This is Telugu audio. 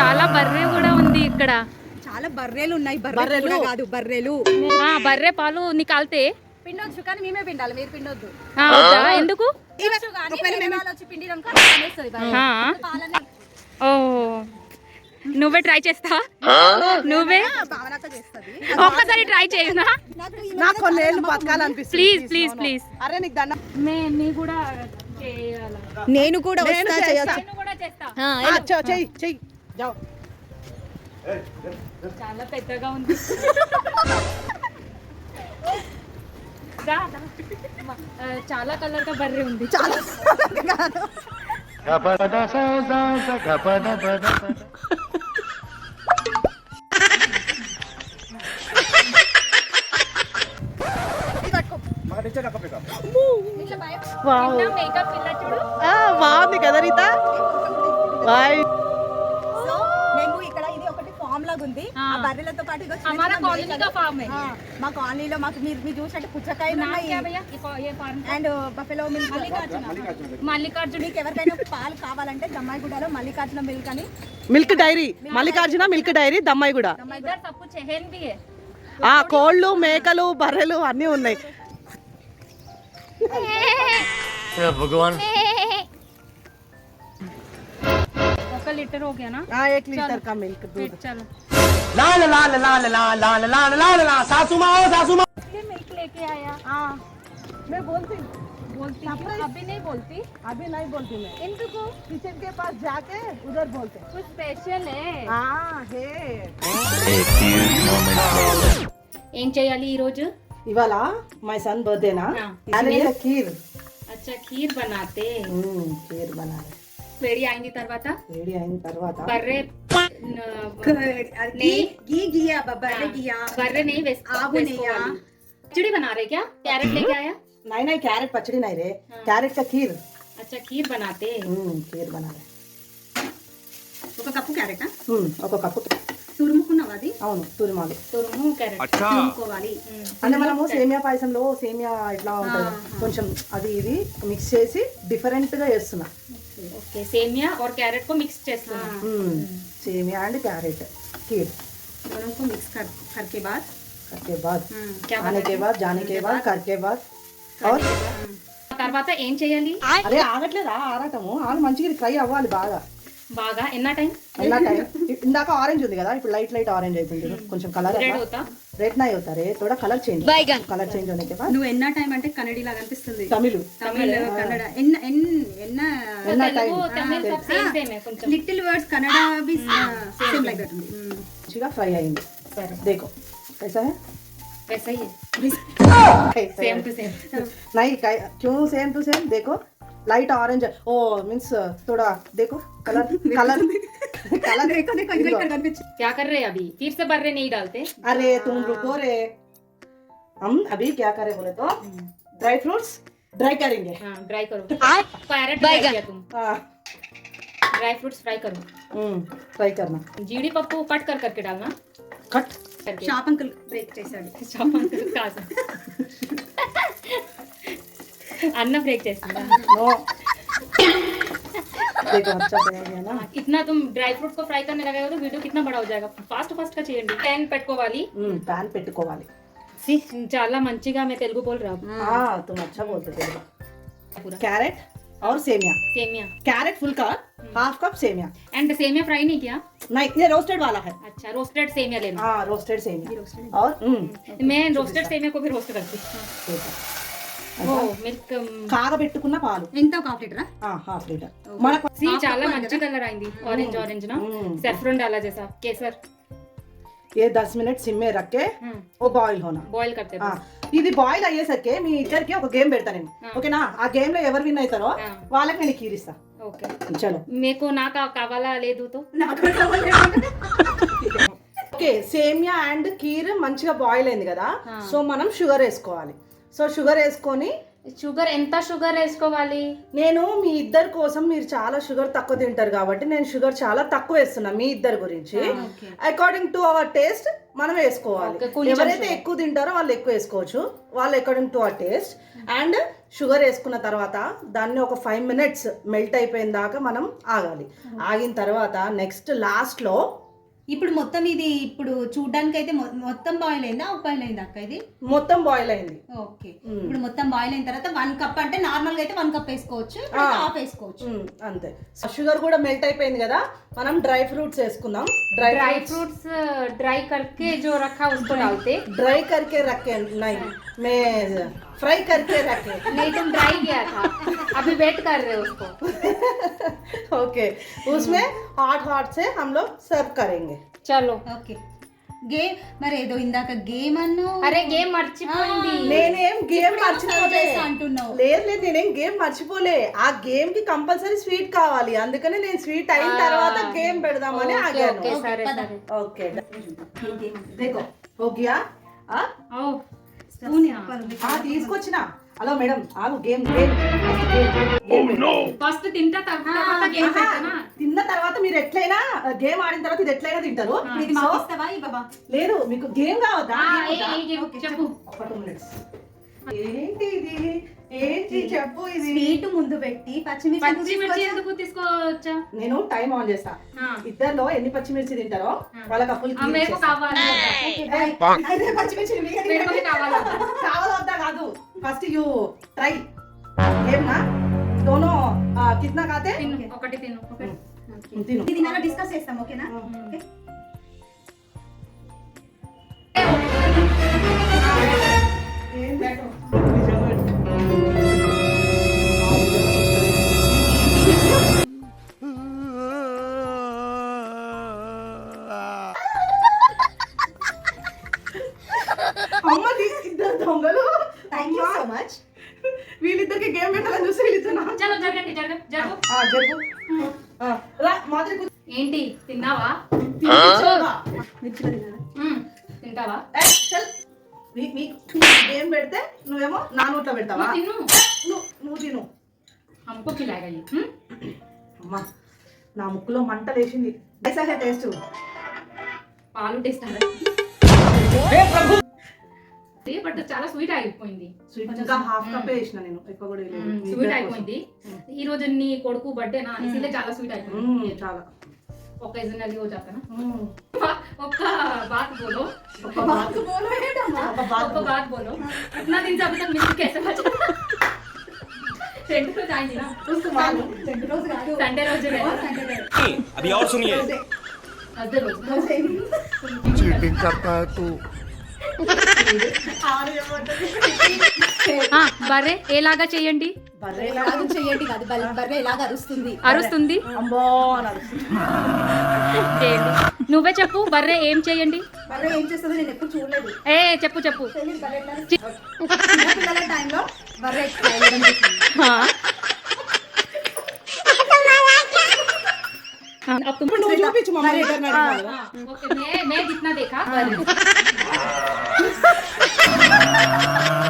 చాలా బర్రె కూడా ఉంది ఇక్కడ. చాలా బర్రెలు ఉన్నాయి. బర్రెలు కూడా కాదు బర్రెలు. ఆ బర్రె పాలు నికాల్తే పిండొచ్చు కానీ మేమే పిండాలి మీరు పిండొద్దు. ఆ, వద్దా? ఎందుకు? ఒకవేళ వేరే వాళ్ళు వచ్చి పిండినాక అనేస్తుంది బర్రె. ఆ, పాలనే ఓ. నువ్వే ట్రై చేస్తా? నువ్వే? భావనతో చేస్తుంది. ఒక్కసారి ట్రై చేయనా నాకు కొన్నేళ్ళు బతకాలనిపిస్తుంది. Please please please. అరే నీకు దండం మే నీ కూడా చేయాల? నేను కూడా వస్తా చేయొచ్చు. నేను కూడా చేస్తా. ఆ, చెయ్, చెయ్ చెయ్యి. జావ్ చాలా పెద్దగా ఉంది దా, దా. ఆ, చాలా కలర్గా బర్రె ఉంది చాలా వావ్ మేకప్ పిల్ల చూడు ఆ, బాగుంది కదా రీత బాయ్ బర్రెలతో పాటు ఇగో చిన్న हमारा చిన్న कॉलोनी का మేకలు. फार्म है ఆ, మా కాలనీలో మాకు మీరు మీరు చూసినట్టు పుచ్చకాయలు नाम ఉన్నాయి क्या भैया ये कौ- ये farm and buffalo milk Mallikarjuna మీకు ఎవరికైనా పాలు కావాలంటే జమ్మాయిగూడలో మల్లికార్జున మిల్క్ అని milk dairy Mallikarjuna milk dairy Dammaiguda इधर सब कुछ है हेन भी है ఆ కోళ్ళు మేకలు బర్రెలు అన్నీ ఉన్నాయి भगवान ఒక లీటర్ हो गया ना ఆ, ఏక్ లీటర్ కా మిల్క్ फिर दूध चलो लाल लाल लाल लाल लाल लाल लाल लाल सासू माँ ओ सासू माँ ये मिल्क लेके आया हाँ मैं बोलती बोलती क्यों? अभी नहीं बोलती अभी नहीं बोलती मैं ఎందుకు किचन के पास जाके उधर बोलते कुछ स्पेशल है हाँ है ఏం చేయాలి ఈ రోజు ఇవాళ మై సన్ బర్త్డేనా हाँ, అరే ఖీర్ అచ్చా ఖీర్ బనాతే మ్మ్, ఖీర్ బనాలి వేడి అయిన తర్వాత వేడి అయిన తర్వాత బర్రె గీ గీ గియా బర్రె గియా బర్రె నెయ్యి వేస్ ఆవు నెయ్యా? వేసుకోవాలి खिचड़ी बना रहे क्या कैरेट लेके आया नहीं नहीं कैरेट पचड़ी नहीं रे कैरेट का खीर अच्छा खीर बनाते हम्म, खीर बना रहे ఒక కప్పు క్యారెట్ हम्म, ఒక కప్పు తురుముకున్నావు అది అవును తురిమాలి తురుము క్యారెట్ తురుముకోవాలి అంటే మనము సేమియా పాయసంలో సేమియా ఇట్లా ఉంటుంది కొంచెం అది ఇది మిక్స్ చేసి డిఫరెంట్ గా చేస్తున్నా ఓకే సేమియా और कैरेट को मिक्स చేస్తున్నా हम्म, సేమియా అండ్ క్యారెట్ खीर दोनों को मिक्स कर करके बाद करके बाद क्या आने के बाद जाने के बाद करके बाद और తర్వాత ఏం చేయాలి అరే ఆగట్లేదా ఆరటము ఆలు మంచిగా ఫ్రై అవ్వాలి బాగా బాగా ఎన్న టైం ఎలా టైం ఇందాక ఆరెంజ్ ఉంది కదా ఇప్పుడు లైట్ లైట్ ఆరెంజ్ అవుతుంది చూడు. కొంచెం కలర్ రెడ్ అవుతా రెడ్ నై అవుతా రే थोड़ा కలర్ చేంజ్ కలర్ చేంజ్ होने के बाद నువ్వు ఎన్న టైం అంటే కన్నడి లాగా అనిపిస్తుంది తమిళ్ తమిళ కన్నడ ఎన్న ఎన్ ఎన్న ఎన్న time Telugu Tamil sub same same है కొంచెం little words Kannada be same like that మంచిగా ఫ్రై అయింది సరే देखो कैसा है वैसा ही है कैसा सेम है? टू सेम नहीं कै- क्यों सेम टू सेम देखो लाइट ऑरेंज ओ मीन्स थोड़ा देखो कलर कलर कलर देखो देखो इधर ఇక్కడ కనిపించు क्या कर रहे हैं अभी फिर से बर्रे नहीं डालते अरे तुम रुको रे हम अभी क्या करें बोले तो ड्राई फ्रूट्स ड्राई करेंगे हाँ ड्राई करो कैरेट ड्राई किया तुम हाँ ड्राई फ्रूट्स फ्राई करो फ्राई करना जीडी पप्पू कट कर करके डालना कट करके షాప్ అంకుల్ బ్రేక్ చేశాడు చాపం కాదు అన్న బ్రేక్ చేస్తుందా नो देखो अच्छा बना गया ना इतना तुम ड्राई फ्रूट को फ्राई करने लगेगा तो वीडियो कितना बड़ा हो जाएगा ఫాస్ట్ ఫాస్ట్ గా చేయండి ప్యాన్ పెట్టుకోవాలి पैन పెట్టుకోవాలి చాలా మంచిగా మే తెలుగు బోల్ రా हाँ तुम अच्छा बोलते थे कैरेट और सेमिया सेमिया कैरेट फुल का हाफ कप सेमिया एंड सेमिया फ्राई नहीं किया नहीं ये रोस्टेड वाला है अच्छा रोस्टेड सेमिया लेना हाँ रोस्टेड सेमिया और हम्म, मैं रोस्टेड सेमिया को भी रोस्ट करती ठीक है. वो మిల్క్ కాగబెట్టుకున్న పాలు ఎంత ఒక హాఫ్ లీటరా హాఫ్ లీటర్ మనకు సి చాలా మంచి కలర్ అయింది ఆరెంజ్ ఆరెంజ్ ना सेफ्रॉन डाला जैसा केसर ये दस मिनट सिम में रख के वो బాయిల్ होना బాయిల్ करते ఆ, ఇది బాయిల్ అయ్యేసరికి మీ ఇద్దరికి ఒక గేమ్ పెడతా నేను ఓకేనా ఆ గేమ్ లో ఎవరు విన్ అవుతారో ఆ. వాళ్ళకి నేను కీరిస్తా ఓకే చలో మీకు నాకు కావాలా లేదు తో ఓకే సేమియా అండ్ కీర్ మంచిగా బాయిల్ అయింది కదా సో మనం షుగర్ వేసుకోవాలి సో షుగర్ వేసుకొని షుగర్ ఎంత షుగర్ వేసుకోవాలి? నేను మీ ఇద్దరి కోసం మీరు చాలా షుగర్ తక్కువ తింటారు కాబట్టి నేను షుగర్ చాలా తక్కువ వేస్తున్నా మీ ఇద్దరి గురించి. అకార్డింగ్ టు అవర్ టేస్ట్ మనం వేసుకోవాలి. ఎవరైతే ఎక్కువ తింటారో వాళ్ళు ఎక్కువ వేసుకోవచ్చు. వాళ్ళు according to our taste and sugar వేసుకున్న తర్వాత దాన్ని ఒక ఫైవ్ మినిట్స్ మెల్ట్ అయిపోయిన దాకా మనం ఆగాలి. ఆగిన తర్వాత నెక్స్ట్ లాస్ట్లో ఇప్పుడు మొత్తం ఇది ఇప్పుడు చూడడానికి అయితే మొ- మొత్తం బాయిల్ అయిందా ఒక బాయిల్ అయిందా అక్క ఇది మొత్తం బాయిల్ అయింది ఓకే ఇప్పుడు మొత్తం బాయిల్ అయిన తర్వాత వన్ కప్ అంటే నార్మల్ గా అయితే వన్ కప్ వేసుకోవచ్చు హాఫ్ వేసుకోవచ్చు మ్మ్, అంతే షుగర్ కూడా మెల్ట్ అయిపోయింది కదా మనం డ్రై ఫ్రూట్స్ వేసుకుందాం డ్రై ड्राई फ्रूट्स ड्राई करके जो रखा उसको डालते ड्राई करके रखे नहीं मैं फ्राई करके रखे नहीं तुम ड्राई किया था अभी वेट कर रहे हो उसको ओके उसमें हॉट हॉट से हम लोग सर्व करेंगे चलो ఓకే గేమ్ మరి ఏదో ఇందాక గేమ్ అన్ను అరే గేమ్ మర్చిపోయింది నేనేం గేమ్ మర్చిపోలే చేస్తా అంటున్నావు లేదు లేదు నేనేం గేమ్ మర్చిపోలే ఆ గేమ్ కి కంపల్సరీ స్వీట్ కావాలి అందుకనే నేను స్వీట్ అయిన తర్వాత గేమ్ పెడదామని ఓకే ఆగాను ఓకే సరే పద. సరే ఓకే देखो हो गया ఆ? ఓ స్పూన్ ఆ, తీసుకొచ్చిన హలో మేడం ఆగు గేమ్ గేమ్ ఫస్ట్ తింటా తర్వాత గేమ్ పెడతానా తిన్న తర్వాత మీరు ఎట్లయినా గేమ్ ఆడిన తర్వాత ఇది ఎట్లయినా తింటారు. ఇది ఈ బాబా. లేదు మీకు గేమ్ కావద్దా? చెప్పు, ఒక. ఏంటి ఇది ఏంటి చెప్పు ఇది? స్వీట్ ముందు పెట్టి పచ్చిమిర్చి ఎందుకు తీసుకోవచ్చా? నేను టైం ఆన్ చేస్తా. ఇద్దరిలో ఎన్ని పచ్చిమిర్చి తింటారో వాళ్ళకి అయితే పచ్చిమిర్చి కావాలొద్దా కాదు. ఫస్ట్ యూ ట్రై ఏం నా దోనో కిత్నా కాతే? తిను ఒకటి తిను తిను. ఇది డిస్కస్ చేస్తాం ఓకేనా? ఓకే. మచ్ వీళ్ళిద్దరికి గేమ్ పెట్టాలని చూసి వీళ్ళిద్దరు చలో జరగండి జరగ జరుగు జరుగు. రా మాదిరి ఏంటి తిన్నావా? తింటావా? గేమ్ పెడితే నువ్వేమో నా నోట్లో పెడతావా? తిను. నువ్వు తిను. అమ్ముకి లాగాయి అమ్మా నా ముక్కులో మంట లేచింది. టేస్ట్. పాలు టేస్ట్ ప్రభు! బట్ చాలా స్వీట్ అయిపోయింది స్వీట్ ఇంకా హాఫ్ కప్ వేసిన నేను ఎక్కువ కూడా వేయలేదు. మీ స్వీట్ ఇద్దరి అయిపోయింది ఈ రోజు నీ కొడుకు బర్త్డే నా ఇసిలే చాలా స్వీట్ కోసం. అయిపోయింది మ్మ్, చాలా ఒకేజనల్లీ हो जाता ना మ్మ్. ఒక్క बात बोलो ఒక బాత్ బోలో ఏంటమ్మా ఒక బాత్ ఒక్క बात बोलो इतना दिन से अभी तक मिलके कैसे बचा सेंटर रोज आएंगी ना उसको मालूम రెండు రోజు కాదు संडे रोज गए సండే अभी और सुनिए थर्सडे रोज चीटिंग करता है तू బర్రె ఏలాగా చేయండి? బర్రెలా కాదు చెయ్యండి కాదు బర్రె ఇలాగ అరుస్తుంది? అరుస్తుంది? అమ్మో. చేయండి నువ్వే చెప్పు బర్రె ఏం చేయండి? బర్రె ఏం చేస్తుందో నేను ఎప్పుడు చూడలేదు. ఏ చెప్పు చెప్పు. బర్రె టైంలో బర్రె हाँ। अब तुम जो भी चुमा मेरे घर में ओके मैं मैं जितना देखा? हाँ।